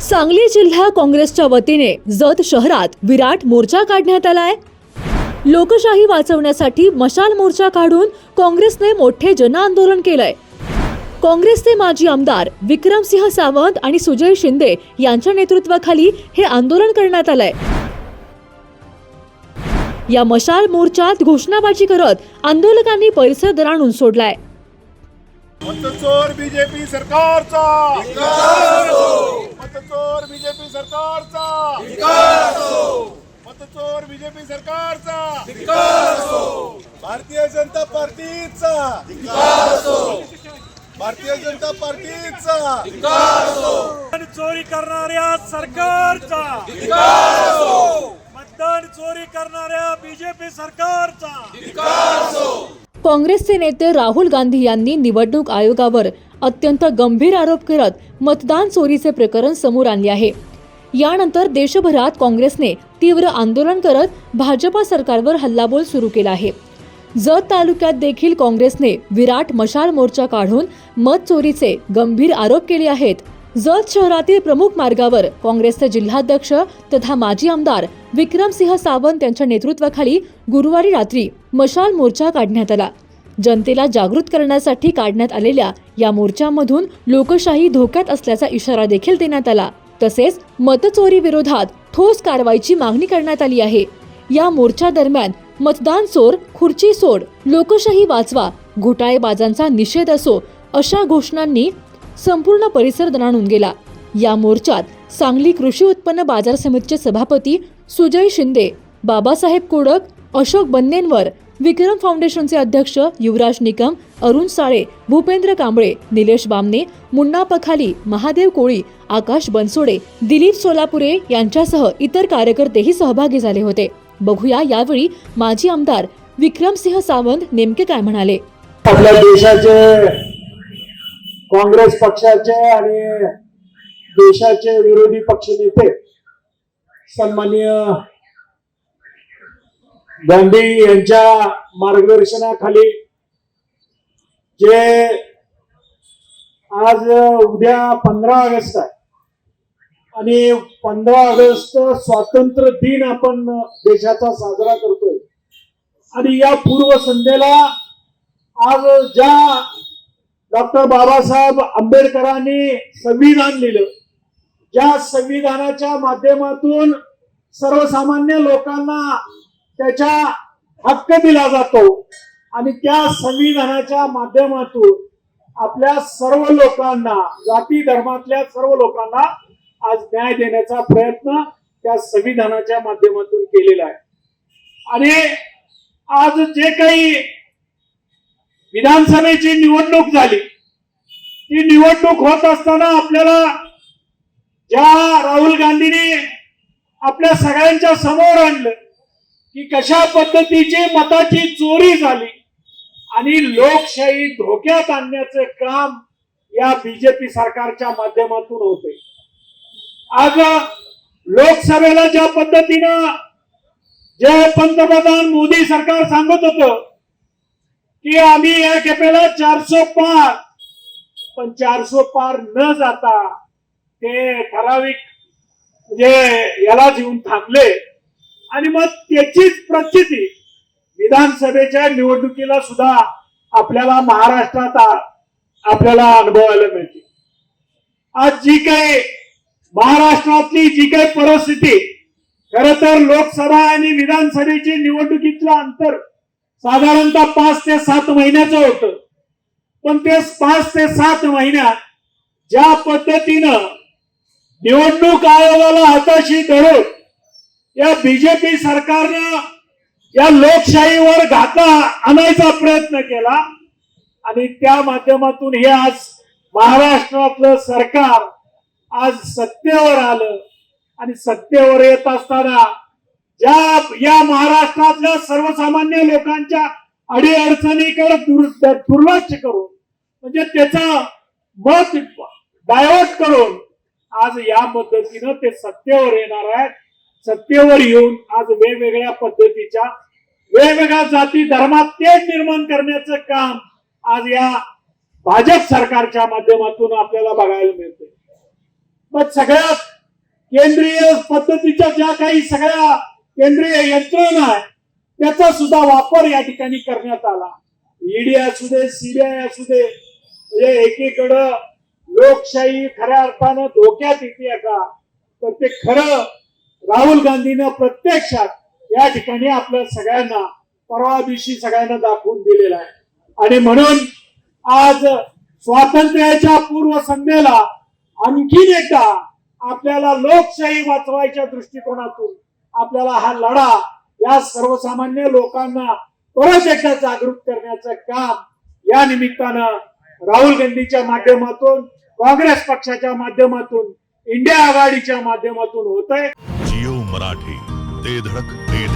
सांगली जिल्हा काँग्रेसच्या वतीने जत शहरात विराट मोर्चा काढण्यात आलाय. लोकशाही वाचवण्यासाठी मशाल मोर्चा काढून काँग्रेसने मोठे जनआंदोलन केलंय. काँग्रेसचे माजी आमदार विक्रमसिंह सावंत आणि सुजय शिंदे यांच्या नेतृत्वाखाली हे आंदोलन करण्यात आलंय. या मशाल मोर्चात घोषणाबाजी करत आंदोलकांनी परिसर दराणून सोडलाय. मतचोर बीजेपी सरकारचा. मतचोर बीजेपी सरकारचा. मतचोर बीजेपी सरकारचा. भारतीय जनता पार्टीचा. भारतीय जनता पार्टीचा. चोरी करणाऱ्या सरकारचा. मतदान चोरी करणाऱ्या बीजेपी सरकारचा. काँग्रेसचे नेते राहुल गांधी यांनी निवडणूक आयोगावर अत्यंत गंभीर आरोप करत मतदान चोरीचे प्रकरण समोर आणले आहे. यानंतर देशभरात काँग्रेसने तीव्र आंदोलन करत भाजपा सरकारवर हल्लाबोल सुरू केला आहे. जत तालुक्यात देखील काँग्रेसने विराट मशाल मोर्चा काढून मत चोरीचे गंभीर आरोप केले आहेत. जत शहरातील प्रमुख मार्गावर काँग्रेसचे जिल्हाध्यक्ष तथा माजी आमदार विक्रमसिंह सावंत यांच्या नेतृत्वाखाली गुरुवारी रात्री मशाल मोर्चा काढण्यात आला. जनतेला जागृत करण्यासाठी काढण्यात आलेल्या या मोर्चामधून लोकशाही धोक्यात असल्याचा इशारा देखील देण्यात आला. तसेच मतचोरी विरोधात ठोस कारवाईची मागणी करण्यात आली आहे. या मोर्चा दरम्यान मतदान चोर खुर्ची सोड लोकशाही वाचवा घोटाळेबाजांचा निषेध असो अशा घोषणांनी संपूर्ण परिसर दणाणून गेला. या मोर्चात सांगली कृषी उत्पन्न बाजार समितीचे सभापती सुजय शिंदे बाबासाहेब कोडक अशोक बन्नेंवर विक्रम फाउंडेशनचे अध्यक्ष युवराज निकम अरुण साळे भूपेंद्र कांबळे निलेश बामने मुन्ना पखाली महादेव कोळी आकाश बनसोडे दिलीप सोलापुरे यांच्यासह इतर कार्यकर्तेही सहभागी झाले होते. बघूया यावेळी माजी आमदार विक्रमसिंह सावंत नेमके काय म्हणाले. आपल्या देशाचे काँग्रेस पक्षाचे आणि देशाचे विरोधी पक्षनेते सन्माननीय गांधी यांच्या मार्गदर्शनाखाली जे आज उद्या पंधरा ऑगस्ट आहे आणि पंधरा ऑगस्ट स्वातंत्र्य दिन आपण देशाचा साजरा करतोय. आणि या पूर्व संध्येला आज ज्या डॉक्टर बाबासाहेब आंबेडकरांनी संविधान लिहिलं. ज्या संविधानाच्या माध्यमातून सर्वसामान्य लोकांना त्याचा हक्क दिला जातो आणि त्या संविधानाच्या माध्यमातून आपल्या सर्व लोकांना जाती धर्मातल्या सर्व लोकांना आज न्याय देण्याचा प्रयत्न त्या संविधानाच्या माध्यमातून केलेला आहे. आणि आज जे काही विधानसभेची निवडणूक झाली. ती निवडणूक होत असताना आपल्याला ज्या राहुल गांधींनी आपल्या सगळ्यांच्या समोर आणलं की कशा पद्धतीची मताची चोरी झाली आणि लोकशाही धोक्यात आणण्याचं काम या बीजेपी सरकारच्या माध्यमातून होते आज लोकसभेला ज्या पद्धतीनं जे पंतप्रधान मोदी सरकार सांगत होतं की आम्ही या खेपेला चारशे पार. पण चारशे पार न जाता ते ठराविक म्हणजे याला येऊन थांबले. आणि मग त्याचीच प्रचिती विधानसभेच्या निवडणुकीला सुद्धा आपल्याला महाराष्ट्रात आपल्याला अनुभवायला मिळते. आज जी काही महाराष्ट्रातली जी काही परिस्थिती खर तर लोकसभा आणि विधानसभेची निवडणुकीतलं अंतर साधारणतः पाच ते सात महिन्याचं होतं. पण ते पाच ते सात महिन्यात ज्या पद्धतीनं निवडणूक आयोगाला हाताशी धरून या बीजेपी सरकारनं या लोकशाहीवर घाता आणायचा प्रयत्न केला आणि त्या माध्यमातून हे आज महाराष्ट्रातलं सरकार आज सत्तेवर आलं आणि सत्तेवर येत असताना ज्या या महाराष्ट्रातल्या सर्वसामान्य लोकांच्या अडीअडचणीकडे दुर- दुर्लक्ष करून म्हणजे त्याचा मत डायव्हर्ट करून आज या पद्धतीनं ते सत्तेवर येणार आहेत. सत्तेवर येऊन आज वेगवेगळ्या पद्धतीच्या वेगवेगळ्या जाती धर्मात तेज निर्माण करण्याचं काम आज या भाजप सरकारच्या माध्यमातून आपल्याला बघायला मिळते मग सगळ्यात केंद्रीय पद्धतीच्या ज्या काही सगळ्या केंद्रीय यंत्रणा त्याचा सुद्धा वापर या ठिकाणी करण्यात आला. ईडी असू दे सीबीआय असू दे म्हणजे एकीकडं लोकशाही खऱ्या अर्थानं धोक्यात येते का तर ते खरं राहुल गांधीनं प्रत्यक्षात या ठिकाणी आपल्या सगळ्यांना परवा दिवशी सगळ्यांना दाखवून दिलेलं आहे. आणि म्हणून आज स्वातंत्र्याच्या पूर्व संध्येला आणखीन एकदा आपल्याला लोकशाही वाचवायच्या दृष्टिकोनातून आपल्याला हा लढा या सर्वसामान्य लोकांना परत एकदा जागरूक करण्याचं काम या निमित्तानं राहुल गांधीच्या माध्यमातून काँग्रेस पक्षाच्या माध्यमातून इंडिया आघाडीच्या माध्यमातून होत आहे जिओ मराठी ते धडक ते